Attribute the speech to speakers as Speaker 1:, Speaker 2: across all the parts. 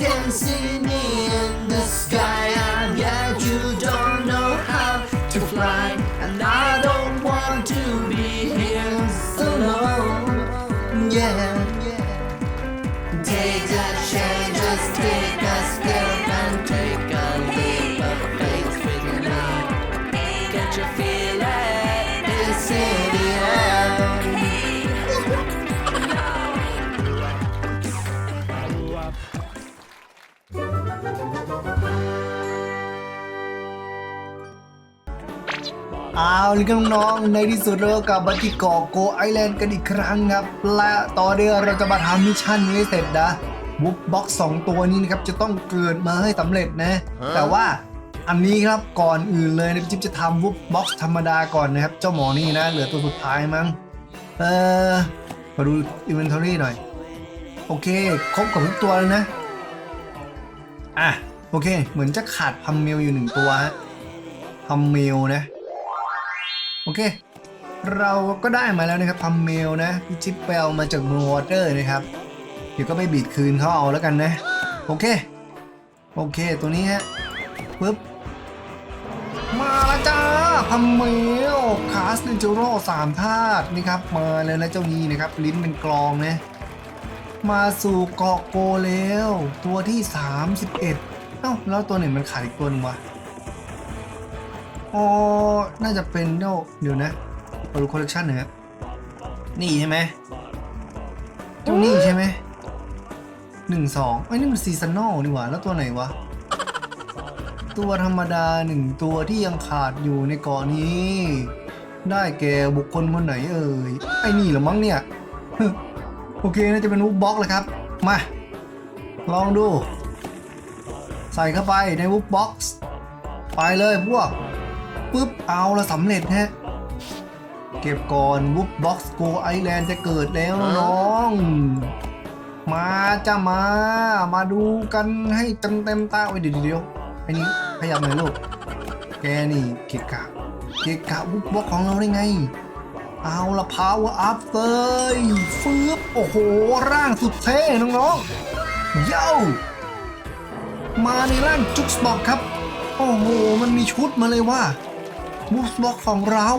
Speaker 1: prensini เอาเลยครับน้องๆในที่สุดเราก็กลับมาที่เกาะโกไอแลนด์กันอีกครั้งครับ และตอนนี้เราจะมาทำมิชชั่นนี้ให้เสร็จนะบุ๊กบ็อกสองตัวนี้นะครับจะต้องเกิดมาให้สำเร็จนะ แต่ว่าอันนี้ครับก่อนอื่นเลยนะจิ๊บจะทำบุ๊กบ็อกธรรมดาก่อนนะครับ เจ้าหมอนี่นะ เหลือตัวสุดท้ายมั้งเออมาดูอินเวนทอรี่หน่อย โอเค ครบกับทุกตัวเลยนะ อะ โอเค เหมือนจะขาดพัมเมลอยู่หนึ่งตัวฮะพัมเมลนะโอเค เราก็ได้มาแล้วนะครับพัมเมลนะพี่จิ๊บไปเอามาจากมูวอเตอร์นะครับ เดี๋ยวก็ไปบีดคืนเขาเอาแล้วกันนะ โอเค โอเค ตัวนี้ฮะปึ๊บ มาแล้วจ้าพัมเมลคาสเนจโร่สามธาตุนี่ครับมาแล้วนะเจ้านี้นะครับ ลิ้นเป็นกลองนะมาสู่เกาะโกแล้วตัวที่ 31 เอ้าแล้วตัวหนึ่งมันขาดอีกตัวหนึงวะ อ๋อ น่าจะเป็นเดี๋ยวเดี๋ยวนะมาดูคอลเลคชันหน่อครับนี่ใช่ไหมเจ้านี่ใช่ไหมหนึ่งสองไอ้นี่มันซีซันนอลนี่หว่า แล้วตัวไหนวะ ตัวธรรมดาหนึ่งตัวที่ยังขาดอยู่ในเกาะนี้ ได้แก่บุคคลคนไหนเอ่ย ไอ้นี่หรือมั้งเนี่ย โอเคน่าจะเป็นวุบบ็อกเลยครับ มา ลองดู ใส่เข้าไปในวุบบ็อกซ์ไปเลยพวก ปุ๊บ เอาละสำเร็จฮะ เก็บก่อนวุบบ็อกซ์โกไอแลนด์จะเกิดแล้วน้อง มาจ้ามา มาดูกันให้เต็มเต็มๆตาโอ้ยเดี๋ยวเดี๋ยวไอ้นี่ขยับหน่อยลูก แกนี่เกะกะ เกะกะวุบบ็อกของเราได้ไง เอาละ power up เลยฟืบโอ้โห ร่างสุดเท่น้องๆเย้ามาในร่างจุกส์บ็อกครับ โอ้โห มันมีชุดมาเลยว่า บุกบ็อกของเรา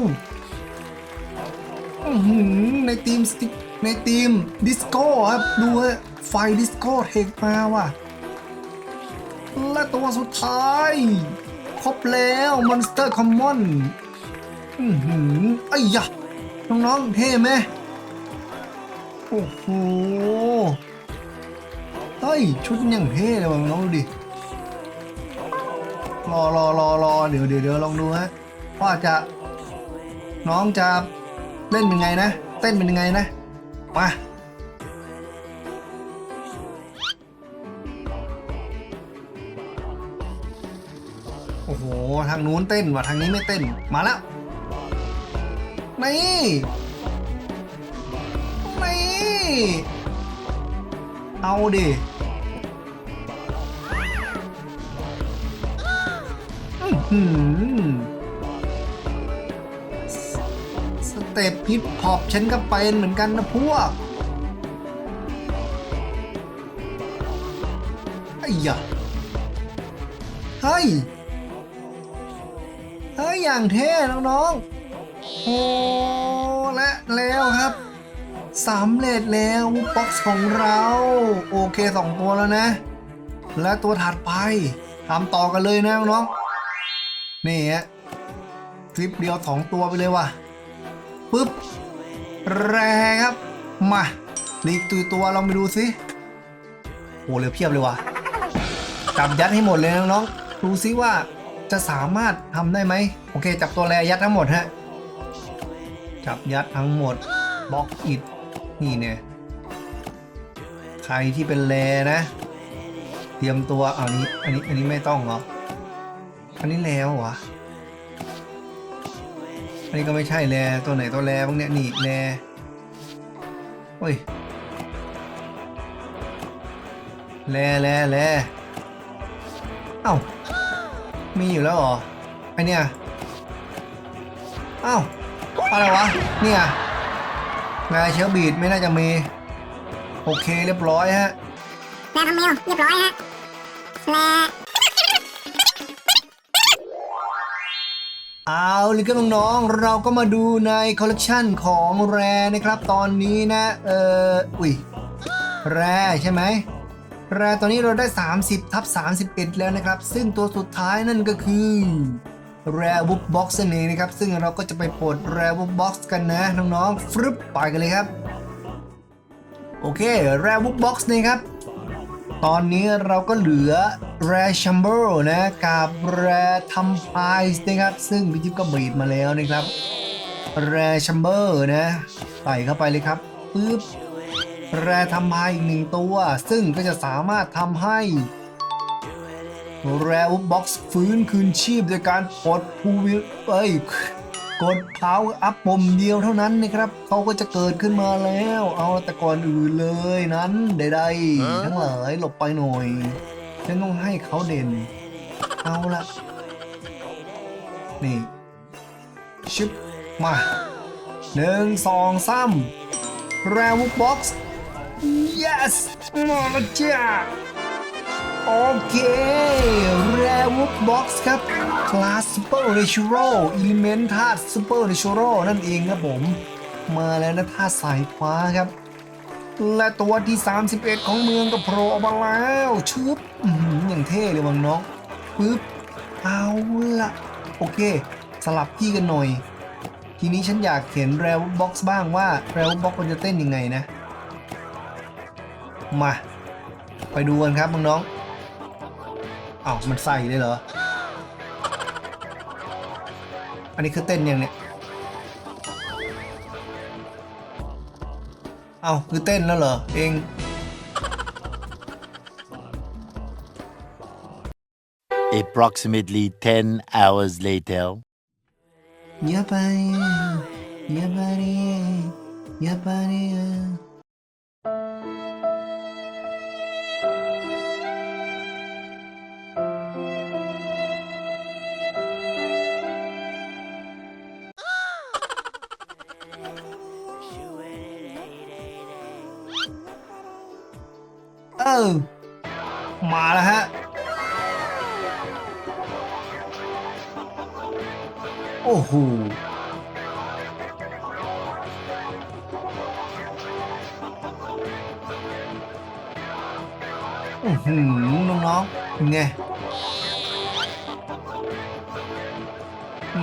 Speaker 1: อือหือในทีมสติในทีมดิสโก้ครับ ดูไฟดิสโก้เทคมาว่ะ และตัวสุดท้าย ครบแล้วมอนสเตอร์คอมมอนอือหือไอ้ยะน้องๆเท่ไหมโอ้โหเฮ้ย ชุดยังเท่เลยว่ะน้องดูดิ รอรอรอรอเดี๋ยวเดี๋ยวลองดูฮะ ว่าจะน้องจะเล่นเป็นไงนะ เต้นเป็นยังไงนะ มาโอ้โห ทางนู้นเต้นว่ะทางนี้ไม่เต้นมาแล้วนี่นี่เอาดิอื้อ เต็ปฮิปฮอปฉันก็เป็นเหมือนกันนะพวกไอ้ยะเฮ้ย เฮ้ย อย่างเท่น้องๆ โอ้และแล้วครับสำเร็จแล้วบ็อกซ์ของเรา โอเคสองตัวแล้วนะ และตัวถัดไปทำต่อกันเลยนะน้องๆนี่ฮะคลิปเดียวสองตัวไปเลยว่ะ ปึ๊บ แรงครับ มาลีกตัวตัวลองไปดูสิโอ้เหลือเพียบเลยว่ะจับยัดให้หมดเลยน้องๆดูซิว่าจะสามารถทำได้ไหมโอเค จับตัวแรยัดทั้งหมดฮะจับยัดทั้งหมดบล็อกอิดนี่เนี่ยใครที่เป็นแรนะ เตรียมตัวเอานี้อันนี้อันนี้ไม่ต้องเหรออันนี้แล้วเหร อันนี้ก็ไม่ใช่แรตัวไหนตัวแรบ้างเนี่ยนี่แรโอ้ยแรแรแรเอ้ามีอยู่แล้วเหรอไอเนี่ยเอ้าอะไรวะเนี่ยงานเชลบีดไม่น่าจะมีโอเคเรียบร้อยฮะ
Speaker 2: แร่ทำเมลเรียบร้อยฮะแร่
Speaker 1: เอาเลยครับน้องๆ เราก็มาดูในคอลเลกชันของแรนะครับ ตอนนี้นะ เอออุ้ย แรใช่ไหม แรตอนนี้เราได้ 30 ทับ31 แล้วนะครับ ซึ่งตัวสุดท้ายนั่นก็คือ แรบุ๊บบ็อกซ์นั่นเองนะครับ ซึ่งเราก็จะไปปลดแรบุ๊บบ็อกซ์กันนะ น้องๆฟรึบไปกันเลยครับ โอเค แรบุ๊บบ็อกซ์นี่ครับ ตอนนี้เราก็เหลือ Rare Chamber นะกับ Rare t u m p i e นะครับ ซึ่งพี่จิ๊บก็บีดมาแล้วนะครับ Rare Chamber นะใส่เข้าไปเลยครับปึ๊บ Rare t u m p i e อีกหนึ่งตัว ซึ่งก็จะสามารถทำให้ Rare Box ฟื้นคืนชีพโดยการปลดภูวิเอ้ย กดเท้าอัพปุ่มเดียวเท่านั้นนะครับเขาก็จะเกิดขึ้นมาแล้ว เอาแต่ก่อนอื่นเลยนั้นใดๆทั้งหลายหลบไปหน่อยฉันต้องให้เขาเด่น เอาละนี่ชิปมาหนึ่งสองสามแรวบ็อกซ์ yes มาแล้วจ้า โอเค r a r e Box ครับ Class Super Natural Element ธาตุ Super Natural นั่นเองครับผม มาแล้วนะธาตุสายฟ้าครับ และตัวที่ 31 ของเมืองก็โผล่ออกมาแล้วชึบออย่างเท่เลยวังน้องปึ๊บเอาละโอเค สลับที่กันหน่อย ทีนี้ฉันอยากเห็น r a r e Box บ้างว่า r a r e Box มันจะเต้นยังไงนะ มา ไปดูกันครับน้องๆ อ้าวมันใส่เลยเหรอ อันนี้คือเต้นยังเนี่ยเอ้าคือเต้นแล้วเหรอ เอง
Speaker 3: Approximately 10 hours later.
Speaker 1: อย่าไปอย่าไเออ มาแล้วฮะ โอ้โหอือหือน้องๆเป็นไง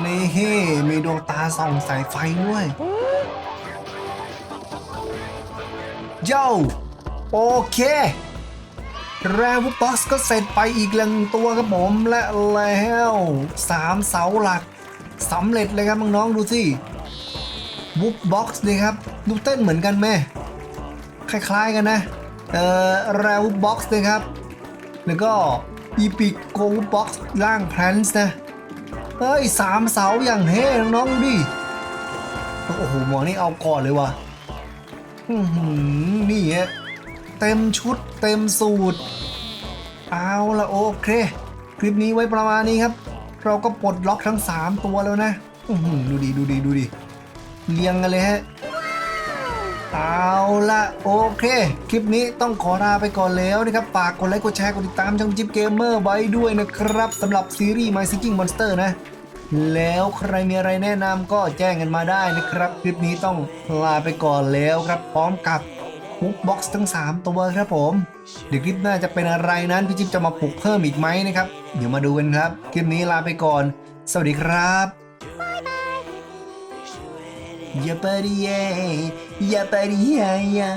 Speaker 1: นี่มีดวงตาส่องสายไฟด้วยโย่โอเค แรวูบ็อกซ์ก็เสร็จไปอีกหนึ่งตัวครับผมและแล้วสามเสาหลักสำเร็จเลยครับน้องๆดูสิบุ๊บบ็อกซ์นี่ครับดูเต้นเหมือนกันไหมคล้ายๆกันนะเอ่อแรวูบ็อกซ์นะครับ แล้วก็อีพิกโกวูบ็อกซ์ล่างแพลนส์นะเฮ้ยสามเสาอย่างเท่น้องๆดูดิโอ้โหหมอนี่เอาก่อนเลยว่ะนี่ฮะ เต็มชุดเต็มสูตร เอาละโอเค คลิปนี้ไว้ประมาณนี้ครับ เราก็ปลดล็อกทั้ง 3 ตัวแล้วนะดูดิดูดิดูดิเรียงกันเลยฮะเอาละโอเค คลิปนี้ต้องขอลาไปก่อนแล้วนะครับฝากกดไลค์กดแชร์กดติดตามช่องจิ๊บเกมเมอร์ไว้ด้วยนะครับสำหรับซีรีส์ My Seeking Monster นะ แล้วใครมีอะไรแนะนำก็แจ้งกันมาได้นะครับ คลิปนี้ต้องลาไปก่อนแล้วครับพร้อมกับ ฮุกบ็อกซ์ทั้ง 3 ตัวครับผมเดี๋ยวคลิปหน้าจะเป็นอะไรนั้นพี่จิ๊บจะมาปลุกเพิ่มอีกไหมนะครับ เดี๋ยวมาดูกันครับ คลิปนี้ลาไปก่อน สวัสดีครับอย่าไปดิเย่อย่าไปดิเย่